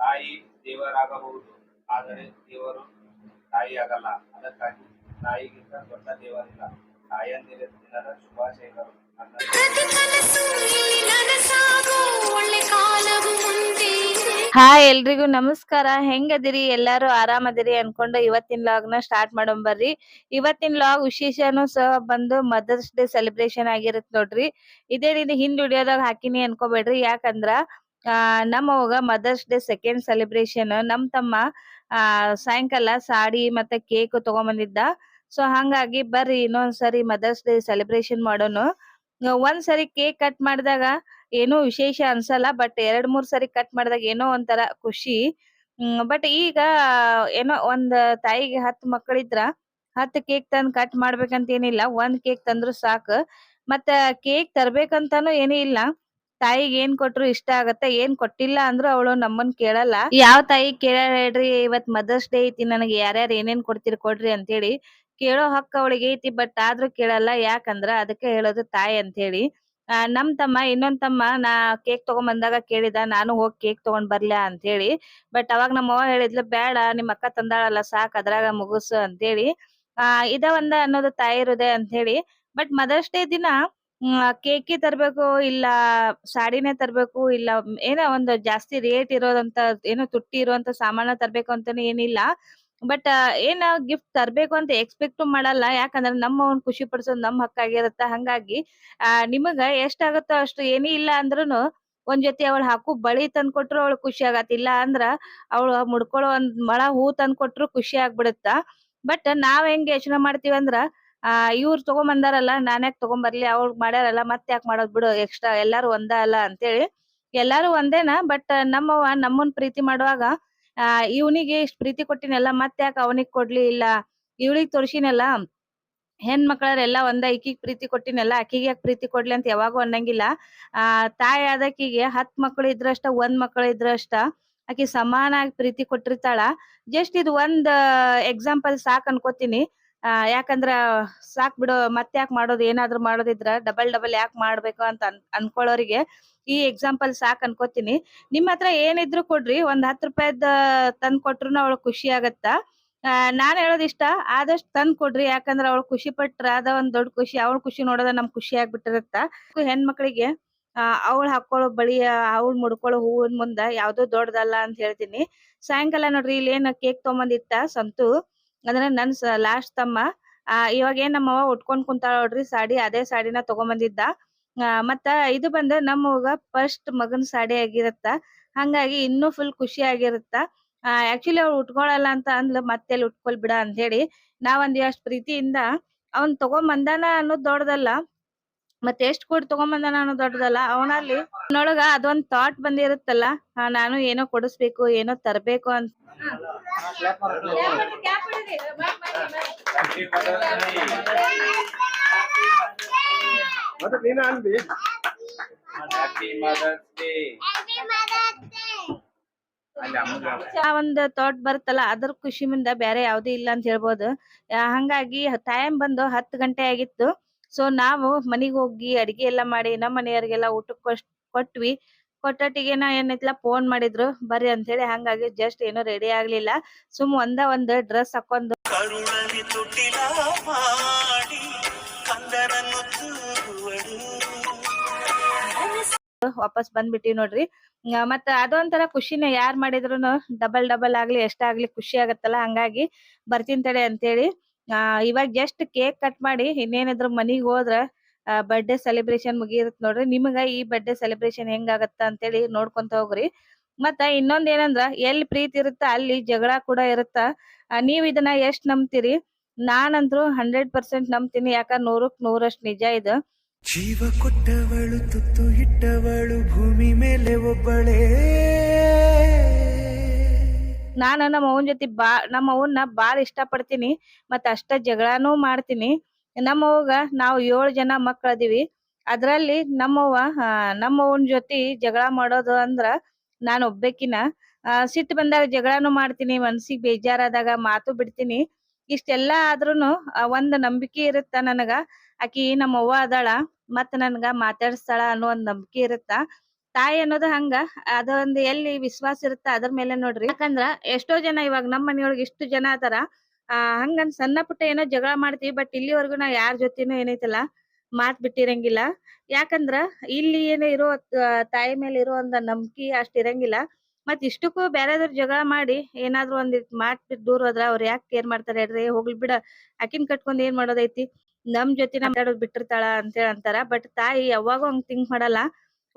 ತಾಯಿ ದೇವರಾಗಬಹುದು. ಆದರೆ ದೇವರು ತಾಯಿಯಾಗಲ್ಲ. ಅದಕ್ಕಾಗಿ ತಾಯಿಗಿಂತ ದೊಡ್ಡ ದೇವರಿಲ್ಲ. ತಾಯಂದಿರ ದಿನದ ಶುಭಾಶಯಗಳು. ಹಾಯ್, ಎಲ್ರಿಗೂ ನಮಸ್ಕಾರ. ಹೆಂಗದಿರಿ? ಎಲ್ಲಾರು ಆರಾಮದಿರಿ ಅನ್ಕೊಂಡು ಇವತ್ತಿನ ಲಾಗ್ನ ಸ್ಟಾರ್ಟ್ ಮಾಡೋಣ ಬರ್ರಿ. ಇವತ್ತಿನ ಲಾಗ್ ವಿಶೇಷನು ಸಹ ಬಂದು ಮದರ್ಸ್ ಡೇ ಸೆಲೆಬ್ರೇಷನ್ ಆಗಿರತ್ ನೋಡ್ರಿ. ಇದೇ ರೀತಿ ಹಿಂದ್ ವಿಡಿಯೋದಾಗ ಹಾಕಿನಿ ಅನ್ಕೋಬೇಡ್ರಿ. ಯಾಕಂದ್ರ ನಮ್ಮ ಅವಾಗ ಮದರ್ಸ್ ಡೇ ಸೆಕೆಂಡ್ ಸೆಲೆಬ್ರೇಷನ್ ನಮ್ ತಮ್ಮ, ಆ, ಸಾಯಂಕಾಲ ಸಾಡಿ ಮತ್ತೆ ಕೇಕ್ ತಗೊಂಬಂದಿದ್ದ. ಸೊ ಹಂಗಾಗಿ ಬರ್ರಿ, ಇನ್ನೊಂದ್ಸರಿ ಮದರ್ಸ್ ಡೇ ಸೆಲೆಬ್ರೇಷನ್ ಮಾಡೋಣ ಒಂದ್ಸರಿ ಕೇಕ್ ಕಟ್ ಮಾಡಿದಾಗ ಏನೋ ವಿಶೇಷ ಅನ್ಸಲ್ಲ ಬಟ್ ಎರಡ್, ಮೂರ್ ಸರಿ ಕಟ್ ಮಾಡಿದಾಗ ಏನೋ ಒಂಥರ ಖುಷಿ. ಬಟ್ ಈಗ ಏನೋ ಒಂದ್ ತಾಯಿಗೆ ಹತ್ತು ಮಕ್ಕಳಿದ್ರ ಹತ್ತು ಕೇಕ್ ತಂದ್ ಕಟ್ ಮಾಡ್ಬೇಕಂತ ಏನಿಲ್ಲ ಒಂದ್ ಕೇಕ್ ತಂದ್ರು ಸಾಕು. ಮತ್ತ ಕೇಕ್ ತರ್ಬೇಕಂತಾನು ಏನೂ ಇಲ್ಲ. ತಾಯಿಗೆ ಏನ್ ಕೊಟ್ರು ಇಷ್ಟ ಆಗತ್ತೆ ಏನ್ ಕೊಟ್ಟಿಲ್ಲ ಅಂದ್ರು ಅವಳು ನಮ್ಮನ್ ಕೇಳಲ್ಲ. ಯಾವ ತಾಯಿ ಕೇಳ ಹೇಳ್ರಿ ಇವತ್ ಮದರ್ಸ್ ಡೇ ಐತಿ ನನಗೆ ಯಾರ್ಯಾರು ಏನೇನ್ ಕೊಡ್ತೀರಿ ಕೊಡ್ರಿ ಅಂತೇಳಿ. ಕೇಳೋ ಹಕ್ಕ ಅವಳಿಗೆ ಐತಿ ಬಟ್ ಆದ್ರೂ ಕೇಳಲ್ಲ ಯಾಕಂದ್ರ ಅದಕ್ಕೆ ಹೇಳೋದು ತಾಯಿ ಅಂತ ಹೇಳಿ ಆ ನಮ್ ತಮ್ಮ ಇನ್ನೊಂದ್ ತಮ್ಮ ನಾ ಕೇಕ್ ತಗೊಂಡ್ ಬಂದಾಗ ಕೇಳಿದ ನಾನು ಹೋಗಿ ಕೇಕ್ ತಗೊಂಡ್ ಬರ್ಲಾ ಅಂತ ಹೇಳಿ ಬಟ್ ಅವಾಗ ನಮ್ಮ ಅವ್ವ ಹೇಳಿದ್ಲು ಬೇಡ ನಿಮ್ ಅಕ್ಕ ತಂದಾಳಲ್ಲ ಸಾಕ್ ಅದ್ರಾಗ ಮುಗುಸು ಅಂತ ಹೇಳಿ ಆ ಇದ ಒಂದ ಅನ್ನೋದು ತಾಯಿ ಹೃದಯ ಅಂತ ಹೇಳಿ ಬಟ್ ಮದರ್ಸ್ ಡೇ ದಿನ ಕೇಕಿ ತರಬೇಕು, ಇಲ್ಲ ಸಾಡಿನೇ ತರಬೇಕು, ಇಲ್ಲ ಏನೋ ಒಂದು ಜಾಸ್ತಿ ರೇಟ್ ಇರೋದಂತ, ಏನೋ ತುಟ್ಟಿ ಇರುವಂತ ಸಾಮಾನ ತರಬೇಕು ಅಂತಾನೆ ಏನಿಲ್ಲ. ಬಟ್ ಏನ ಗಿಫ್ಟ್ ತರಬೇಕು ಅಂತ ಎಕ್ಸ್ಪೆಕ್ಟ್ ಮಾಡಲ್ಲ. ಯಾಕಂದ್ರ ನಮ್ಮವ್ನ್ ಖುಷಿ ಪಡಿಸೋದು ನಮ್ ಹಕ್ಕಾಗಿರತ್ತ ಹಂಗಾಗಿ, ಆ, ನಿಮಗ ಎಷ್ಟ್ ಆಗತ್ತೋ ಅಷ್ಟು ಏನೇ ಇಲ್ಲ ಅಂದ್ರೂನು ಒಂದ್ ಜೊತೆ ಅವಳು ಹಾಕು ಬಳಿ ತಂದ್ ಕೊಟ್ರು ಅವಳು ಖುಷಿ ಆಗತ್ತ. ಇಲ್ಲ ಅಂದ್ರ ಅವಳು ಮುಡ್ಕೊಳ್ಳೋ ಒಂದ್ ಮಳ ಹೂ ತಂದ್ ಕೊಟ್ರು ಖುಷಿ ಆಗ್ಬಿಡುತ್ತ. ಬಟ್ ನಾವ್ ಹೆಂಗ್ ಯೋಚನೆ ಮಾಡ್ತೀವಿ ಅಂದ್ರ ಆ, ಇವ್ರ್ ತಗೊಂಡ್ ಬಂದಾರಲ್ಲ ನಾನ್ಯಾಕ್ ತಗೊಂಡ್ ಬರ್ಲಿ ಅವ್ರ್ ಮಾಡ್ಯಾರಲ್ಲ ಮತ್ ಯಾಕ್ ಮಾಡೋದ್ ಬಿಡು ಎಕ್ಸ್ಟ್ರಾ ಎಲ್ಲಾರು ಒಂದ ಅಲ್ಲ ಅಂತೇಳಿ. ಎಲ್ಲಾರು ಒಂದೇನ ಬಟ್ ನಮ್ಮವ್ವ ನಮ್ಮನ್ ಪ್ರೀತಿ ಮಾಡುವಾಗ, ಆ, ಇವ್ನಿಗೆ ಇಷ್ಟ್ ಪ್ರೀತಿ ಕೊಟ್ಟಿನಲ್ಲ ಮತ್ ಯಾಕ್ ಅವನಿಗ್ ಕೊಡ್ಲಿ? ಇಲ್ಲ, ಇವ್ಳಿಗ್ ತೋರ್ಸಿನಲ್ಲ ಹೆಣ್ ಮಕ್ಕಳೆಲ್ಲ ಒಂದ ಈಕಿಗ್ ಪ್ರೀತಿ ಕೊಟ್ಟಿನಲ್ಲ, ಆಕಿಗ್ ಯಾಕ್ ಪ್ರೀತಿ ಕೊಡ್ಲಿ ಅಂತ ಯಾವಾಗೂ ಅನ್ನಂಗಿಲ್ಲ. ಆ, ತಾಯಿ ಆದಕಿಗೆ ಹತ್ ಮಕ್ಳು ಇದ್ರಷ್ಟ, ಒಂದ್ ಮಕ್ಳು ಇದ್ರಷ್ಟ, ಆಕಿ ಸಮಾನಾಗಿ ಪ್ರೀತಿ ಕೊಟ್ಟಿರ್ತಾಳ. ಜಸ್ಟ್ ಇದು ಒಂದ್ ಎಕ್ಸಾಂಪಲ್ ಸಾಕ್ ಅನ್ಕೋತೀನಿ. ಆ, ಯಾಕಂದ್ರ ಸಾಕ್ ಬಿಡು ಮತ್ ಯಾಕ್ ಮಾಡೋದು? ಏನಾದ್ರು ಮಾಡೋದಿದ್ರ ಡಬಲ್ ಡಬಲ್ ಯಾಕ್ ಮಾಡ್ಬೇಕು ಅಂತ ಅನ್, ಅನ್ಕೊಳ್ಳೋರಿಗೆ ಈ ಎಕ್ಸಾಂಪಲ್ ಸಾಕ್ ಅನ್ಕೋತೀನಿ. ನಿಮ್ ಹತ್ರ ಏನಿದ್ರು ಕೊಡ್ರಿ, ಒಂದ್ ಹತ್ತ್ ರೂಪಾಯಿದ್ ತಂದ್ ಕೊಟ್ರು ಅವಳು ಖುಷಿ ಆಗತ್ತ? ನಾನ್ ಹೇಳೋದ್ ಇಷ್ಟ, ಆದಷ್ಟು ತಂದ್ ಕೊಡ್ರಿ, ಯಾಕಂದ್ರ ಅವಳು ಖುಷಿ ಪಟ್ರ ಅದ ಒಂದ್ ದೊಡ್ಡ ಖುಷಿ, ಅವ್ಳ ಖುಷಿ ನೋಡೋದ ನಮ್ ಖುಷಿ ಆಗ್ಬಿಟ್ಟಿರತ್ತ? ಹೆಣ್ಮಕ್ಳಿಗೆ ಅವ್ಳ್ ಹಾಕೊಳ್ಳೋ ಬಳಿ ಅವಳು ಮುಡ್ಕೊಳ್ಳೋ ಹೂವಿನ ಮುಂದ ಯಾವ್ದು ದೊಡ್ಡದಲ್ಲ ಅಂತ ಹೇಳ್ತೀನಿ. ಸಾಯಂಕಾಲ ನೋಡ್ರಿ ಇಲ್ಲಿ ಏನ್ ಕೇಕ್ ತಗೊಂಬಂದಿತ್ತ ಸಂತು? ಅಂದ್ರೆ ನನ್ ಲಾಸ್ಟ್ ತಮ್ಮ, ಆ, ಇವಾಗ ಏನ್ ನಮ್ಮವ್ವ ಉಟ್ಕೊಂಡ್ ಕುಂತಾಳ ನೋಡ್ರಿ ಸಾಡಿ, ಅದೇ ಸಾಡಿನ ತಗೊಂಬಂದಿದ್ದ. ಮತ್ತ ಇದು ಬಂದ ನಮ್ಮವ್ಗ ಫಸ್ಟ್ ಮಗನ್ ಸಾಡಿ ಆಗಿರತ್ತ. ಹಂಗಾಗಿ ಇನ್ನೂ ಫುಲ್ ಖುಷಿ ಆಗಿರತ್ತ. ಆಕ್ಚುಲಿ ಅವ್ರು ಉಟ್ಕೊಳಲ್ಲ ಅಂತ ಅಂದ್ಲ ಮತ್ತೆಲ್ಲಿ ಉಟ್ಕೊಲ್ ಬಿಡ ಅಂತ ಹೇಳಿ ನಾವ್ ಅಷ್ಟ್ ಪ್ರೀತಿಯಿಂದ ಅವ್ನ್ ತಗೊಂಡ್ ಬಂದಾನ ಅನ್ನೋದ್ ದೊಡ್ಡದಲ್ಲ. ಮತ್ತೆ ಎಷ್ಟ್ ಕೊಟ್ಟು ತಗೊಂಡ್ ನಾನು ದೊಡ್ಡದಲ್ಲ ಅವನಲ್ಲಿ ನೋಡಗ ಅದೊಂದ್ ಥಾಟ್ ಬಂದಿರುತ್ತಲ್ಲ ನಾನು ಏನೋ ಕೊಡಿಸ್ಬೇಕು ಏನೋ ತರಬೇಕು ಅಂತ. ಆ ಒಂದ್ ಥಾಟ್ ಬರುತ್ತಲ್ಲ ಅದ್ರ ಖುಷಿಮಿಂದ ಬೇರೆ ಯಾವ್ದು ಇಲ್ಲ ಅಂತ ಹೇಳ್ಬೋದು. ಹಂಗಾಗಿ ಟೈಮ್ ಬಂದು ಹತ್ತ್ ಗಂಟೆ ಆಗಿತ್ತು. ಸೊ ನಾವು ಮನೆಗೆ ಹೋಗಿ ಅಡಿಗೆ ಎಲ್ಲ ಮಾಡಿ ನಮ್ಮ ಮನೆಯವರಿಗೆಲ್ಲ ಊಟಕ್ಕೆ ಕೊಟ್ವಿ. ಕೊಟ್ಟಟಿಗೆ ನಾ ಏನೈತ್ಲಾ ಫೋನ್ ಮಾಡಿದ್ರು ಬರ್ರಿ ಅಂತ ಹೇಳಿ ಹಂಗಾಗಿ ಜಸ್ಟ್ ಏನು ರೆಡಿ ಆಗ್ಲಿಲ್ಲ. ಸುಮ್ ಒಂದ ಒಂದ್ ಡ್ರೆಸ್ ಹಾಕೊಂಡು ವಾಪಸ್ ಬಂದ್ಬಿಟ್ಟಿವಿ ನೋಡ್ರಿ. ಮತ್ತ ಅದೊಂಥರ ಖುಷಿನೇ ಯಾರ್ ಮಾಡಿದ್ರು ಡಬಲ್ ಡಬಲ್ ಆಗ್ಲಿ ಎಷ್ಟಾಗ್ಲಿ ಖುಷಿ ಆಗತ್ತಲ್ಲ ಹಂಗಾಗಿ ಬರ್ತೀನಿ ತಡೆ ಅಂತೇಳಿ ಆ, ಇವಾಗ ಜಸ್ಟ್ ಕೇಕ್ ಕಟ್ ಮಾಡಿ ಇನ್ನೇನಿದ್ರು ಮನಿಗ್ ಹೋದ್ರ ಬರ್ಡೇ ಸೆಲೆಬ್ರೇಷನ್ ಮುಗಿಯತ್ ನೋಡ್ರಿ. ನಿಮಗ ಈ ಬರ್ಡೇ ಸೆಲೆಬ್ರೇಷನ್ ಹೆಂಗ್ ಆಗತ್ತ ಅಂತೇಳಿ ನೋಡ್ಕೊಂತ ಹೋಗ್ರಿ. ಮತ್ತ ಇನ್ನೊಂದ್ ಏನಂದ್ರ ಎಲ್ಲಿ ಪ್ರೀತಿ ಇರುತ್ತ ಅಲ್ಲಿ ಜಗಳ ಕೂಡ ಇರುತ್ತ. ನೀವ್ ಇದನ್ನ ಎಷ್ಟ್ ನಂಬ್ತೀರಿ? ನಾನಂತ್ರು ಹಂಡ್ರೆಡ್ ಪರ್ಸೆಂಟ್ ನಂಬ್ತೀನಿ. ಯಾಕ ನೂರಕ್ ನೂರಷ್ಟು ನಿಜ ಇದು. ಜೀವ ಕೊಟ್ಟವಳು, ತುತ್ತು ಇಟ್ಟವಳು, ಭೂಮಿ ಮೇಲೆ ಒಬ್ಬಳೇ. ನಾನು ನಮ್ಮ ಅವ್ವನ್ ಜೊತೆ ಬಾ ನಮ್ಮ ಅವನ್ನ ಬಾಳ ಇಷ್ಟ ಪಡ್ತೀನಿ ಮತ್ತ ಅಷ್ಟ ಜಗಳಾನು ಮಾಡ್ತೀನಿ. ನಮ್ಮ ಅವ್ವಗ ನಾವ್ ಏಳ್ ಜನ ಮಕ್ಕಳದಿವಿ. ಅದ್ರಲ್ಲಿ ನಮ್ಮವ್ವ ಆ, ನಮ್ಮ ಅವ್ವನ್ ಜೊತೆ ಜಗಳ ಮಾಡೋದು ಅಂದ್ರ ನಾನ್ ಒಬ್ಬಾಕಿನ. ಸಿಟ್ಟು ಬಂದಾಗ ಜಗಳಾನು ಮಾಡ್ತೀನಿ ಮನ್ಸಿಗ್ ಬೇಜಾರಾದಾಗ ಮಾತು ಬಿಡ್ತೀನಿ. ಇಷ್ಟೆಲ್ಲಾ ಆದ್ರೂನು ಒಂದ್ ನಂಬಿಕೆ ಇರುತ್ತ ನನಗ. ಆಕಿ ನಮ್ಮವ್ವ ಅದಾಳ ಮತ್ ನನ್ಗ ಮಾತಾಡಿಸ್ತಾಳ ಅನ್ನೋ ಒಂದ್ ನಂಬಿಕೆ ಇರುತ್ತ. ತಾಯಿ ಅನ್ನೋದು ಹಂಗ. ಅದೊಂದು ಎಲ್ಲಿ ವಿಶ್ವಾಸ ಇರುತ್ತ ಅದ್ರ ಮೇಲೆ ನೋಡ್ರಿ. ಯಾಕಂದ್ರ ಎಷ್ಟೋ ಜನ ಇವಾಗ ನಮ್ಮ ಮನಿಯೊಳಗ ಇಷ್ಟು ಜನ ಅದಾರ. ಆ ಹಂಗಂದ್ ಸಣ್ಣ ಪುಟ್ಟ ಏನೋ ಜಗಳ ಮಾಡ್ತೀವಿ ಬಟ್ ಇಲ್ಲಿವರೆಗೂ ನಾವ್ ಯಾರ ಜೊತೆನೂ ಏನೈತಲ್ಲ. ಮಾತ್ ಬಿಟ್ಟಿರಂಗಿಲ್ಲ. ಯಾಕಂದ್ರ ಇಲ್ಲಿ ಏನೋ ಇರೋ ತಾಯಿ ಮೇಲೆ ಇರೋ ಒಂದ ನಂಬಿಕೆ ಅಷ್ಟ್ ಇರಂಗಿಲ್ಲ. ಮತ್ ಇಷ್ಟಕ್ಕೂ ಬೇರೆದವ್ರ ಜಗಳ ಮಾಡಿ ಏನಾದ್ರು ಒಂದ್ ಮಾತ್ ದೂರ ಹೋದ್ರ ಅವ್ರ ಯಾಕೆ ಕೇರ್ ಮಾಡ್ತಾರೆ ಹೇಳ್ರಿ? ಹೋಗ್ಲಿ ಬಿಡ. ಅಕಿನ್ ಕಟ್ಕೊಂಡ್ ಏನ್ ಮಾಡೋದೈತಿ? ನಮ್ ಜೊತೆ ಮಾತಾಡೋದ್ ಬಿಟ್ಟಿರ್ತಾಳ ಅಂತೇಳಿ ಅಂತಾರ ಬಟ್ ತಾಯಿ ಯಾವಾಗೂ ಹಂಗ್ ಥಿಂಕ್ ಮಾಡಲ್ಲ.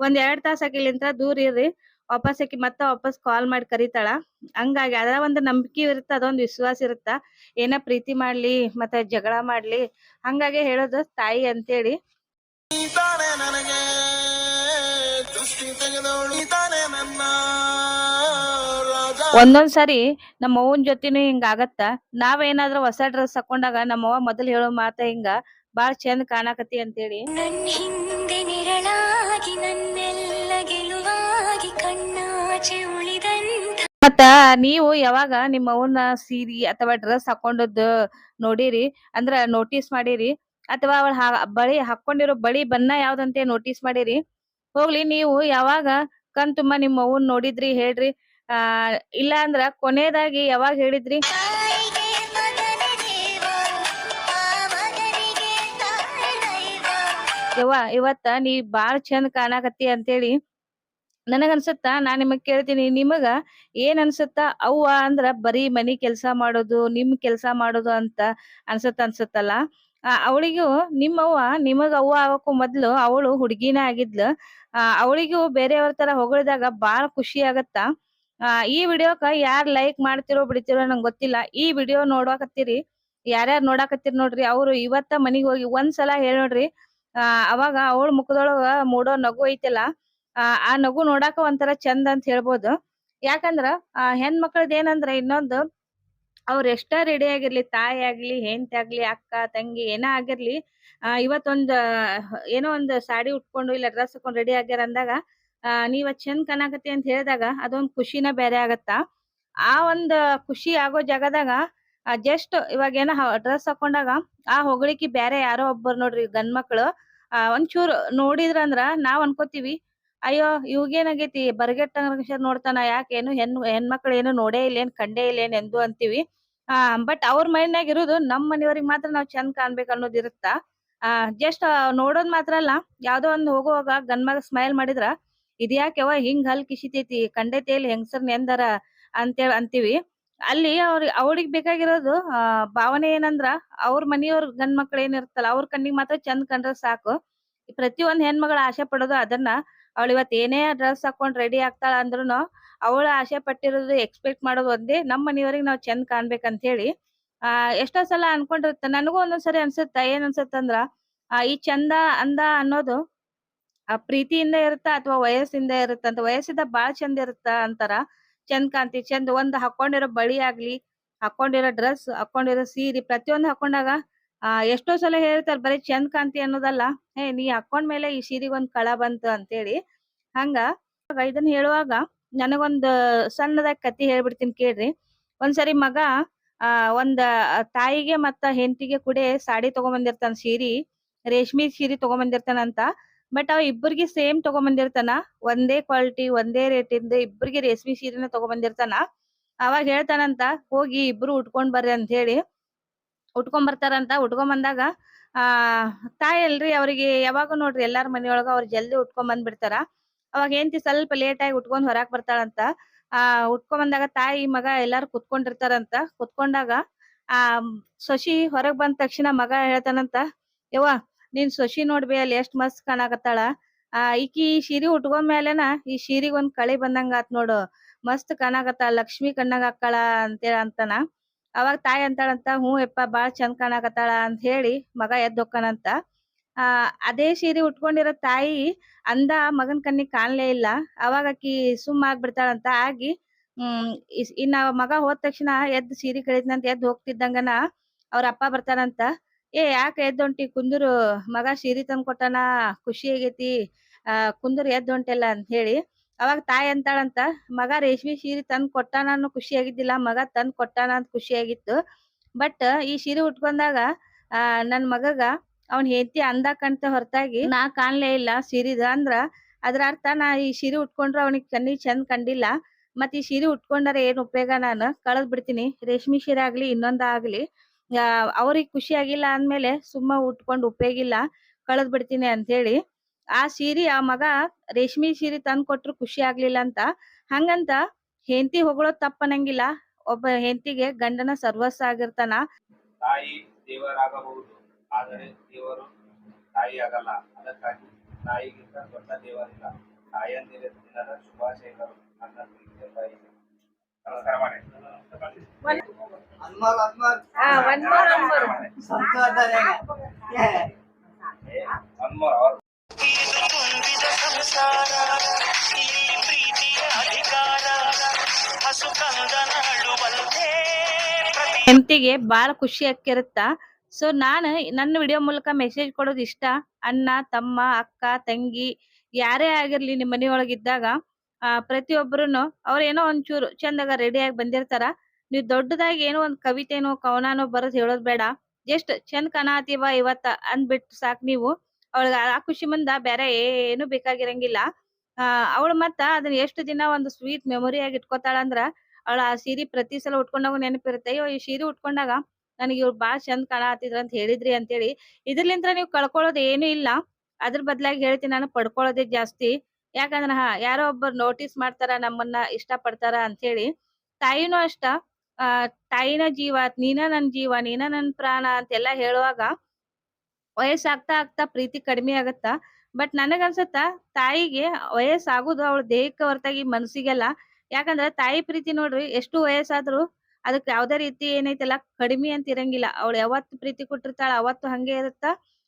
ಒಂದ್ ಎರಡ್ ತಾಸ್ ಆಕಿಲಿಂತ್ರ ದೂರ ಇರ್ರಿ ವಾಪಸ್ ಆಕಿ ಮತ್ತ ವಾಪಸ್ ಕಾಲ್ ಮಾಡಿ ಕರೀತಾಳ. ಹಂಗಾಗಿ ಅದ ಒಂದ್ ನಂಬಿಕೆ ಇರುತ್ತ ಅದೊಂದ್ ವಿಶ್ವಾಸ ಇರುತ್ತ. ಏನ ಪ್ರೀತಿ ಮಾಡ್ಲಿ ಮತ್ತೆ ಜಗಳ ಮಾಡ್ಲಿ ಹಂಗಾಗಿ ಹೇಳೋದು ತಾಯಿ ಅಂತೇಳಿ. ಒಂದೊಂದ್ ಸರಿ ನಮ್ಮ ಅವ್ವನ್ ಜೊತೆನೂ ಹಿಂಗ ಆಗತ್ತ. ನಾವೇನಾದ್ರೂ ಹೊಸ ಡ್ರೆಸ್ ಹಾಕೊಂಡಾಗ ನಮ್ಮ ಅವ್ವ ಮೊದಲ್ ಹೇಳೋ ಮಾತ ಹಿಂಗ ಬಾಳ್ ಚಂದ ಕಾಣಾಕತಿ ಅಂತೇಳಿ. ನನ್ನ ಹಿಂದೆ ನಿರಳಾಗಿ ನನ್ನೆಲ್ಲ ಗೆಲುವಾಗಿ ಕಣ್ಣಾಚೆ ಉಳಿದಂತ ಮತ್ತ ನೀವು ಯಾವಾಗ ನಿಮ್ಮ ಅವನ ಸೀರಿ ಅಥವಾ ಡ್ರೆಸ್ ಹಾಕೊಂಡದ್ದು ನೋಡಿರಿ? ಅಂದ್ರ ನೋಟಿಸ್ ಮಾಡಿರಿ? ಅಥವಾ ಅವಳ ಬಳಿ ಹಾಕೊಂಡಿರೋ ಬಳಿ ಬಣ್ಣ ಯಾವ್ದಂತ ನೋಟಿಸ್ ಮಾಡಿರಿ? ಹೋಗ್ಲಿ ನೀವು ಯಾವಾಗ ಕಣ್ ತುಂಬಾ ನಿಮ್ಮ ಅವನ್ ನೋಡಿದ್ರಿ ಹೇಳ್ರಿ. ಆ ಇಲ್ಲ ಅಂದ್ರ ಕೊನೆಯದಾಗಿ ಯಾವಾಗ ಹೇಳಿದ್ರಿ? ಯವ್ವ, ಇವತ್ತ ನೀ ಬಾಳ ಚಂದ ಕಾಣಾಕತ್ತಿ ಅಂತೇಳಿ ನನಗ ಅನ್ಸುತ್ತ ನಾ ನಿಮಗ್ ಕೇಳ್ತೀನಿ, ನಿಮಗ ಏನ್ ಅನ್ಸತ್ತ? ಅವ್ವ ಅಂದ್ರ ಬರೀ ಮನಿ ಕೆಲ್ಸ ಮಾಡೋದು, ನಿಮ್ ಕೆಲ್ಸ ಮಾಡೋದು ಅಂತ ಅನ್ಸತ್ತ ಅನ್ಸುತ್ತಲ್ಲ. ಆ, ಅವಳಿಗೂ ನಿಮ್ಮವ್ವ ನಿಮಗ ಅವ್ವ ಆಗಕ್ಕೂ ಮೊದ್ಲು ಅವಳು ಹುಡುಗಿನ ಆಗಿದ್ಲು. ಆ, ಅವಳಿಗೂ ಬೇರೆಯವ್ರ ತರ ಹೊಗಳಿದಾಗ ಬಾಳ ಖುಷಿ ಆಗತ್ತ. ಆ, ಈ ವಿಡಿಯೋಕ ಯಾರ್ ಲೈಕ್ ಮಾಡ್ತಿರೋ ಬಿಡ್ತಿರೋ ನಂಗ್ ಗೊತ್ತಿಲ್ಲ. ಈ ವಿಡಿಯೋ ನೋಡಾಕತ್ತೀರಿ ಯಾರ್ಯಾರು ನೋಡಾಕತ್ತೀರಿ ನೋಡ್ರಿ, ಅವ್ರು ಇವತ್ತ ಮನಿಗ್ ಹೋಗಿ ಒಂದ್ಸಲ ಹೇಳ್ ನೋಡ್ರಿ. ಆ, ಅವಾಗ ಅವಳ ಮುಖದೊಳಗ ಮೂಡೋ ನಗು ಐತಿಲ್ಲ. ಆ ನಗು ನೋಡಾಕ ಒಂಥರ ಚಂದ ಅಂತ ಹೇಳ್ಬೋದು. ಯಾಕಂದ್ರ, ಆ ಹೆಣ್ ಮಕ್ಳದ್ ಏನಂದ್ರ ಇನ್ನೊಂದು, ಅವ್ರ ಎಷ್ಟ ರೆಡಿ ಆಗಿರ್ಲಿ, ತಾಯಿ ಆಗ್ಲಿ, ಹೆಂಡತಿ ಆಗ್ಲಿ, ಅಕ್ಕ, ತಂಗಿ, ಏನ ಆಗಿರ್ಲಿ, ಆ, ಇವತ್ತೊಂದ್, ಏನೋ ಒಂದ್ ಸಾಡಿ ಉಟ್ಕೊಂಡು ಇಲ್ಲ ಡ್ರೆಸ್ ಹಾಕೊಂಡು ರೆಡಿ ಆಗ್ಯಾರ ಅಂದಾಗ, ಆ, ನೀವ್ ಚಂದ್ ಕಾಣಕತ್ತಿ ಅಂತ ಹೇಳಿದಾಗ ಅದೊಂದ್ ಖುಷಿನ ಬೇರೆ ಆಗತ್ತ. ಆ ಒಂದ್ ಖುಷಿ ಆಗೋ ಜಾಗದಾಗ ಜಸ್ಟ್ ಇವಾಗ ಏನೋ ಡ್ರೆಸ್ ಹಾಕೊಂಡಾಗ ಆ ಹೊಗಳಿಕಿ ಬೇರೆ ಯಾರೋ ಒಬ್ಬರು ನೋಡ್ರಿ ಗಂಡ್ ಮಕ್ಳು ಆ ಒಂಚೂರ್ ನೋಡಿದ್ರಂದ್ರ ನಾವ್ ಅನ್ಕೋತೀವಿ, ಅಯ್ಯೋ ಇವಾಗೇನಾಗೈತಿ ಬರಗೆಟ್ಟ ನೋಡ್ತಾನ ಯಾಕೇನು ಹೆಣ್, ಹೆಣ್ಮಕ್ಳು ಏನು ನೋಡೇ ಇಲ್ಲ ಏನ್ ಕಂಡೇ ಇಲ್ಲ ಏನ್ ಎಂದು ಅಂತೀವಿ. ಆ ಬಟ್ ಅವ್ರ ಮೈಂಡ್ನಾಗ ಇರೋದು ನಮ್ ಮನೆಯವ್ರಿಗೆ ಮಾತ್ರ ನಾವ್ ಚಂದ್ ಕಾಣ್ಬೇಕು ಅನ್ನೋದ್ ಇರುತ್ತ. ಆ ಜಸ್ಟ್ ನೋಡೋದ್ ಮಾತ್ರ ಅಲ್ಲ, ಯಾವ್ದೋ ಒಂದ್ ಹೋಗುವಾಗ ಗಂಡ್ ಮಗ ಸ್ಮೈಲ್ ಮಾಡಿದ್ರ ಇದ್ಯಾಕೆವ ಹಿಂಗ್ ಹಲ್ ಕಿಶಿತೈತಿ ಕಂಡೈತಿ ಇಲ್ಲಿ ಹೆಂಗಸರ್ನ ನೆಂದರ ಅಂತೇಳಿ, ಅಂತೀವಿ. ಅಲ್ಲಿ ಅವ್ರಿಗೆ ಅವಳಿಗೆ ಬೇಕಾಗಿರೋದು, ಆ, ಭಾವನೆ ಏನಂದ್ರ ಅವ್ರ ಮನಿಯವ್ರ ಗಂಡ್ ಮಕ್ಳು ಏನಿರ್ತಲ್ಲ ಅವ್ರ ಕಣ್ಣಿಗೆ ಮಾತ್ರ ಚಂದ್ ಕಂಡ್ರೆ ಸಾಕು. ಪ್ರತಿಯೊಂದ್ ಹೆಣ್ಮಗಳ ಆಸೆ ಪಡೋದು ಅದನ್ನ, ಅವಳು ಇವತ್ ಏನೇ ಡ್ರೆಸ್ ಹಾಕೊಂಡ್ ರೆಡಿ ಆಗ್ತಾಳ ಅಂದ್ರುನು ಅವಳ ಆಸೆ ಪಟ್ಟಿರೋದು ಎಕ್ಸ್ಪೆಕ್ಟ್ ಮಾಡೋದು ಒಂದೇ, ನಮ್ ಮನೆಯವ್ರಿಗೆ ನಾವ್ ಚಂದ್ ಕಾಣ್ಬೇಕಂತ ಹೇಳಿ ಆ, ಎಷ್ಟೋ ಸಲ ಅನ್ಕೊಂಡಿರ್ತ ನನಗೂ ಒಂದೊಂದ್ಸರಿ ಅನ್ಸುತ್ತ, ಏನ್ ಅನ್ಸುತ್ತಂದ್ರ ಆ, ಈ ಚಂದ ಅಂದ ಅನ್ನೋದು, ಆ, ಪ್ರೀತಿಯಿಂದ ಇರುತ್ತ ಅಥವಾ ವಯಸ್ಸಿಂದ ಇರುತ್ತ ಅಂತ, ವಯಸ್ಸಿಂದ ಬಾಳ್ ಚಂದ ಇರುತ್ತ ಅಂತಾರ ಚಂದ್ ಕಾಂತಿ ಚಂದ್ ಒಂದ್ ಹಾಕೊಂಡಿರೋ ಬಳಿ ಆಗ್ಲಿ, ಹಾಕೊಂಡಿರೋ ಡ್ರೆಸ್, ಹಾಕೊಂಡಿರೋ ಸೀರೆ, ಪ್ರತಿಯೊಂದು ಹಾಕೊಂಡಾಗ, ಆ, ಎಷ್ಟೋ ಸಲ ಹೇಳ್ತಾರ, ಬರೀ ಚಂದ್ ಕಾಂತಿ ಅನ್ನೋದಲ್ಲ. ಹೇ, ನೀ ಹಾಕೊಂಡ್ಮೇಲೆ ಈ ಸೀರೆಗ್ ಒಂದ್ ಕಳ ಬಂತು ಅಂತೇಳಿ. ಹಂಗ ಇದನ್ನ ಹೇಳುವಾಗ ನನಗೊಂದ್ ಸಣ್ಣದಾಗ್ ಕತಿ ಹೇಳ್ಬಿಡ್ತೀನಿ ಕೇಳ್ರಿ. ಒಂದ್ಸರಿ ಮಗ, ಆ, ಒಂದ್ ತಾಯಿಗೆ ಮತ್ತ ಹೆಂಡತಿಗೆ ಕೂಡ ಸಾಡಿ ತಗೊಂಡ್ ಬಂದಿರ್ತಾನ ಸೀರಿ, ರೇಷ್ಮಿ ಸೀರೆ ತಗೊಂಬಂದಿರ್ತಾನಂತ. ಬಟ್ ಅವ ಇಬ್ಬರಿಗೆ ಸೇಮ್ ತಗೊಂಬಂದಿರ್ತಾನ. ಒಂದೇ ಕ್ವಾಲಿಟಿ ಒಂದೇ ರೇಟ್ ಇಂದ ಇಬ್ಬರಿಗೆ ರೇಷ್ಮೆ ಸೀರೆನ ತಗೊಂಬಂದಿರ್ತಾನ. ಅವಾಗ ಹೇಳ್ತಾನಂತ, ಹೋಗಿ ಇಬ್ರು ಉಟ್ಕೊಂಡ್ ಬರ್ರಿ ಅಂತ ಹೇಳಿ. ಉಟ್ಕೊಂಡ್ ಬರ್ತಾರಂತ. ಉಟ್ಕೊಂಡ್ ಬಂದಾಗ ಆ, ತಾಯಿ ಅಲ್ರಿ ಅವ್ರಿಗೆ ಯಾವಾಗ ನೋಡ್ರಿ ಎಲ್ಲಾರ ಮನೆಯೊಳಗ ಅವ್ರು ಜಲ್ದಿ ಉಟ್ಕೊಂಡ್ ಬಂದ್ಬಿಡ್ತಾರ ಅವಾಗ ಹೆಂಡತಿ ಸ್ವಲ್ಪ ಲೇಟ್ ಆಗಿ ಉಟ್ಕೊಂಡ್ ಹೊರಗ್ ಬರ್ತಾಳಂತ. ಆ ಉಟ್ಕೊಂಡ್ ಬಂದಾಗ ತಾಯಿ, ಮಗ ಎಲ್ಲಾರು ಕುತ್ಕೊಂಡಿರ್ತಾರಂತ. ಕುತ್ಕೊಂಡಾಗ, ಆ, ಸಸಿ ಹೊರಗ್ ಬಂದ ತಕ್ಷಣ ಮಗ ಹೇಳ್ತಾನಂತ, ಯವ್ವ ನೀನ್ ಸೊಸಿ ನೋಡ್ಬಿ ಅಲ್ಲಿ ಎಷ್ಟ್ ಮಸ್ತ್ ಕಾಣಾಕತ್ತಾಳ. ಆ, ಈಕಿ ಈ ಉಟ್ಕೊಂಡ್ ಮೇಲೆನ ಈ ಸೀರಿಗ್ ಒಂದ್ ಕಳೆ ಬಂದಂಗ ಆತ್ ನೋಡು. ಮಸ್ತ್ ಕಾಣಾಕತ್ತಾಳ, ಲಕ್ಷ್ಮಿ ಕಣ್ಣಾಗ ಹಾಕಾಳ ಅಂತೇಳಿ ಅಂತಾನ. ಅವಾಗ ತಾಯಿ ಅಂತಾಳಂತ, ಹ್ಞೂ ಯಪ್ಪ, ಬಾಳ್ ಚಂದ್ ಕಾಣಾಕತ್ತಾಳ ಅಂತ ಹೇಳಿ ಮಗ ಎದ್ದೊಕ್ಕನಂತ. ಆ, ಅದೇ ಸೀರೆ ಉಟ್ಕೊಂಡಿರೋ ತಾಯಿ ಅಂದ ಮಗನ್ ಕಣ್ಣಿಗೆ ಕಾಣ್ಲೇ ಇಲ್ಲ. ಅವಾಗ ಆಕಿ ಸುಮ್ ಆಗ್ಬಿಡ್ತಾಳಂತ ಆಗಿ, ಹ್ಮ್ ಇನ್ನ ಮಗ ಹೋದ ತಕ್ಷಣ ಎದ್ದು ಸೀರೆ ಕಳಿದ್ನಂತ ಎದ್ದು ಹೋಗ್ತಿದ್ದಂಗನ ಅವ್ರ ಅಪ್ಪ ಬರ್ತಾರಂತ ಏ, ಯಾಕೆ ಎದ್ದೊಂಟಿ? ಕುಂದುರು ಮಗ ಸೀರೆ ತಂದ್ ಕೊಟ್ಟಾನ, ಖುಷಿ ಆಗೈತಿ. ಆ, ಕುಂದೂರು ಎದ್ದ್ ಹೊಂಟೆಲ್ಲ ಅಂತ ಹೇಳಿ. ಅವಾಗ ತಾಯಿ ಅಂತಾಳಂತ, ಮಗ ರೇಷ್ಮೆ ಸೀರೆ ತಂದ್ ಕೊಟ್ಟಾನ ಅನ್ನೋ ಖುಷಿ ಆಗಿದ್ದಿಲ್ಲ, ಮಗ ತಂದ್ ಕೊಟ್ಟಾನ ಅಂತ ಖುಷಿ ಆಗಿತ್ತು. ಬಟ್ ಈ ಸೀರೆ ಉಟ್ಕೊಂಡಾಗ, ಆ, ನನ್ ಮಗಗ ಅವ್ನ್ ಹೆಂಡತಿ ಅಂದ ಕಾಣ್ತ ಹೊರತಾಗಿ, ನಾ ಕಾಣ್ಲೇ ಇಲ್ಲ ಸೀರಿದ ಅಂದ್ರ, ಅದ್ರ ಅರ್ಥ ನಾ ಈ ಸೀರೆ ಉಟ್ಕೊಂಡ್ರ ಅವನಿಗೆ ಕಣ್ಣಿ ಚಂದ ಕಂಡಿಲ್ಲ. ಮತ್ ಈ ಸೀರೆ ಉಟ್ಕೊಂಡಾರ ಏನ್ ಉಪಯೋಗ ನಾನು? ಕಳದ್ ಬಿಡ್ತೀನಿ. ರೇಷ್ಮೆ ಸೀರೆ ಆಗ್ಲಿ, ಇನ್ನೊಂದ ಆಗ್ಲಿ. ಅವ್ರಿಗೆ ಖುಷಿ ಆಗಿಲ್ಲ ಅಂದ್ಮೇಲೆ ಸುಮ್ಮ ಉಟ್ಕೊಂಡು ಉಪಯೋಗಿಲ್ಲ ಕಳದ್ ಬಿಡ್ತೀನಿ ಅಂತ ಹೇಳಿ ಆ ಸೀರೆ ಆ ಮಗ ರೇಷ್ಮೆ ಸೀರೆ ತಂದ್ ಕೊಟ್ರು ಖುಷಿ ಆಗ್ಲಿಲ್ಲ ಅಂತ. ಹಂಗಂತ ಹೆಂಡತಿ ಹೊಗಳೋದ್ ತಪ್ಪನಂಗಿಲ್ಲ ಒಬ್ಬ ಹೆಂಡತಿಗೆ ಗಂಡನ ಸರ್ವಸ್ ಆಗಿರ್ತಾನ ತಾಯಿ ದೇವರಾಗಬಹುದು ಆದರೆ ದೇವರು ತಾಯಿ ಆಗಲ್ಲ. ಅದಕ್ಕಾಗಿ ತಾಯಿಗಿಂತ ದೊಡ್ಡ ದೇವರಿಲ್ಲ. ತಾಯಂದಿರ ದಿನದ ಶುಭಾಶಯಗಳು. ನನ್ನ ಪ್ರೀತಿಯ ತಾಯಿ. ನಮಸ್ಕಾರ ಮಾಡಿ. Anmol one more. Ah, ಇದು more, ಸಂಸಾರ more. Yeah. One more. ಹೆಂಡತಿಗೆ ಬಾಳ ಖುಷಿ ಆಕ್ಕಿರುತ್ತ ಸೊ ನಾನು ನನ್ನ ವಿಡಿಯೋ ಮೂಲಕ ಮೆಸೇಜ್ ಕೊಡೋದು ಇಷ್ಟ ಅಣ್ಣ ತಮ್ಮ ಅಕ್ಕ ತಂಗಿ ಯಾರೇ ಆಗಿರ್ಲಿ ನಿಮ್ಮ ಮನೆಯೊಳಗಿದ್ದಾಗ ಇದ್ದಾಗ ಆ ಪ್ರತಿಯೊಬ್ಬರುನು ಅವ್ರ ಏನೋ ಒಂಚೂರು ಚಂದಾಗ ರೆಡಿ ಆಗಿ ಬಂದಿರ್ತಾರ ನೀವ್ ದೊಡ್ಡದಾಗಿ ಏನೋ ಒಂದ್ ಕವಿತೆನೋ, ಕವನನೋ ಬರದ್ ಹೇಳೋದ್ ಬೇಡ. ಜಸ್ಟ್ ಚಂದ್ ಕಾಣತೀವ ಇವತ್ತ ಅಂದ್ಬಿಟ್ಟು ಸಾಕ್ ನೀವು. ಅವಳಿಗೆ ಆ ಖುಷಿ ಮುಂದ ಬೇರೆ ಏನು ಬೇಕಾಗಿರಂಗಿಲ್ಲ. ಆ, ಅವಳು ಮತ್ತ ಅದನ್ನ ಎಷ್ಟು ದಿನ ಒಂದು ಸ್ವೀಟ್ ಮೆಮೊರಿ ಆಗಿ ಇಟ್ಕೋತಾಳ ಅಂದ್ರ ಅವಳ ಆ ಸೀರೆ ಪ್ರತಿ ಸಲ ಉಟ್ಕೊಂಡಾಗ ನೆನಪಿರುತ್ತೆ. ಅಯ್ಯೋ, ಈ ಸೀರೆ ಉಟ್ಕೊಂಡಾಗ ನನಗೆ ಇವ್ರು ಬಾಳ ಚಂದ್ ಕಾಣತಿದ್ರ ಅಂತ ಹೇಳಿದ್ರಿ ಅಂತೇಳಿ. ಇದ್ರಲಿಂತ್ರ ನೀವು ಕಳ್ಕೊಳ್ಳೋದು ಏನು ಇಲ್ಲ. ಅದ್ರ ಬದ್ಲಾಗಿ ಹೇಳ್ತೀನಿ ನಾನು ಪಡ್ಕೊಳ್ಳೋದೇ ಜಾಸ್ತಿ. ಯಾಕಂದ್ರ ಹಾ, ಯಾರೋ ಒಬ್ಬರು ನೋಟಿಸ್ ಮಾಡ್ತಾರ ನಮ್ಮನ್ನ ಇಷ್ಟ ಪಡ್ತಾರ ಅಂತ ಹೇಳಿ ತಾಯಿನೂ ಅಷ್ಟ. ಆ, ತಾಯಿನ ಜೀವ, ನೀನ ನನ್ ಜೀವ, ನೀನ ನನ್ ಪ್ರಾಣ ಅಂತೆಲ್ಲಾ ಹೇಳುವಾಗ ವಯಸ್ಸಾಗ್ತಾ ಆಗ್ತಾ ಪ್ರೀತಿ ಕಡಿಮೆ ಆಗತ್ತ. ಬಟ್ ನನಗ್ ಅನ್ಸತ್ತ ತಾಯಿಗೆ ವಯಸ್ಸಾಗುದು ಅವಳ ದೇಹಕ್ಕೆ ಹೊರತಾಗಿ ಮನಸ್ಸಿಗೆಲ್ಲ. ಯಾಕಂದ್ರ ತಾಯಿ ಪ್ರೀತಿ ನೋಡ್ರಿ ಎಷ್ಟು ವಯಸ್ಸಾದ್ರು ಅದಕ್ ಯಾವ್ದೇ ರೀತಿ ಏನೈತಲ್ಲ ಕಡಿಮೆ ಅಂತ ಇರಂಗಿಲ್ಲ. ಅವಳು ಯಾವತ್ತು ಪ್ರೀತಿ ಕೊಟ್ಟಿರ್ತಾಳ ಅವತ್ತು ಹಂಗೆ ಇರುತ್ತ.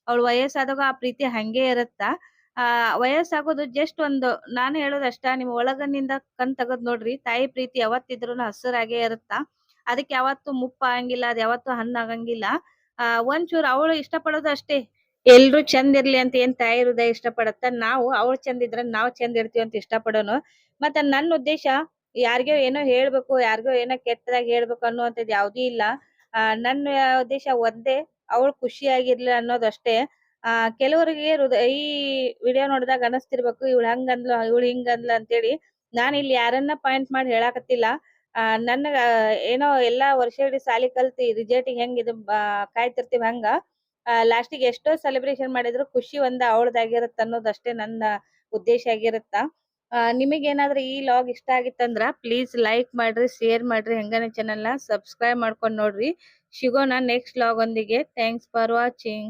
ಅವಳ ವಯಸ್ಸಾದಾಗ ಆ ಪ್ರೀತಿ ಹಂಗೆ ಇರುತ್ತ. ಆ, ವಯಸ್ಸಾಗೋದು ಜಸ್ಟ್ ಒಂದು ನಾನ್ ಹೇಳೋದಷ್ಟ ನಿಮ್ ಒಳಗನಿಂದ ಕಣ್ ತಗದ್ ನೋಡ್ರಿ ತಾಯಿ ಪ್ರೀತಿ ಯಾವತ್ತಿದ್ರೂನು ಹಸಿರಾಗೇ ಇರುತ್ತ. ಅದಕ್ಕೆ ಯಾವತ್ತು ಮುಪ್ಪ ಆಗಂಗಿಲ್ಲ ಅದ್ ಯಾವತ್ತು ಹಣ್ಣ್ ಆಗಂಗಿಲ್ಲ ಆ, ಒಂಚೂರು ಅವಳು ಇಷ್ಟ ಪಡೋದು ಅಷ್ಟೇ. ಎಲ್ರು ಚಂದ ಇರ್ಲಿ ಅಂತ ಏನ್ ತಾಯಿ ಹೃದಯ ಇಷ್ಟ ಪಡತ್ತ ನಾವು, ಅವಳು ಚಂದ ಇದ್ರ ನಾವ್ ಚಂದ ಇರ್ತೀವಿ ಅಂತ ಇಷ್ಟ ಪಡೋನು ಮತ್ತ ನನ್ನ ಉದ್ದೇಶ ಯಾರಿಗೋ ಏನೋ ಹೇಳ್ಬೇಕು ಯಾರಿಗೋ ಏನೋ ಕೆಟ್ಟದಾಗ ಹೇಳ್ಬೇಕು ಅನ್ನುವಂಥದ್ದು ಯಾವ್ದೂ ಇಲ್ಲ. ನನ್ನ ಉದ್ದೇಶ ಒಂದೇ, ಅವಳು ಖುಷಿಯಾಗಿರ್ಲಿ ಅನ್ನೋದಷ್ಟೇ ಆ, ಕೆಲವರಿಗೆ ಹೃದಯ, ಈ ವಿಡಿಯೋ ನೋಡಿದಾಗ ಅನಸ್ತಿರ್ಬೇಕು, ಇವಳು ಹಂಗಂದ್ಲು, ಇವಳು ಹಿಂಗಂದ್ಲು ಅಂತೇಳಿ ನಾನ್ ಇಲ್ಲಿ ಯಾರನ್ನ ಪಾಯಿಂಟ್ ಮಾಡಿ ಹೇಳಾಕತ್ತಿಲ್ಲ. ಆ ನನ್ಗ ಏನೋ ಎಲ್ಲಾ ವರ್ಷ ಇಡೀ ಸಾಲಿ ಕಲ್ತಿ ರಿಸಲ್ಟ್ ಹೆಂಗ್ ಇದು ಕಾಯ್ತಿರ್ತೀವಿ ಹಂಗ ಲಾಸ್ಟಿಗೆ ಎಷ್ಟೋ ಸೆಲೆಬ್ರೇಷನ್ ಮಾಡಿದ್ರು ಖುಷಿ ಒಂದ ಅವಳದಾಗಿರತ್ತ ಅನ್ನೋದಷ್ಟೇ ನನ್ನ ಉದ್ದೇಶ ಆಗಿರುತ್ತ. ನಿಮಗೇನಾದ್ರೂ ಈ ಲಾಗ್ ಇಷ್ಟ ಆಗಿತ್ತಂದ್ರ ಪ್ಲೀಸ್ ಲೈಕ್ ಮಾಡ್ರಿ ಶೇರ್ ಮಾಡ್ರಿ, ಹಂಗನೆ ಚಾನೆಲ್ನ ಸಬ್ಸ್ಕ್ರೈಬ್ ಮಾಡ್ಕೊಂಡು ನೋಡ್ರಿ. ಸಿಗೋಣ ನೆಕ್ಸ್ಟ್ ಲಾಗ್ ಒಂದಿಗೆ. Thanks for watching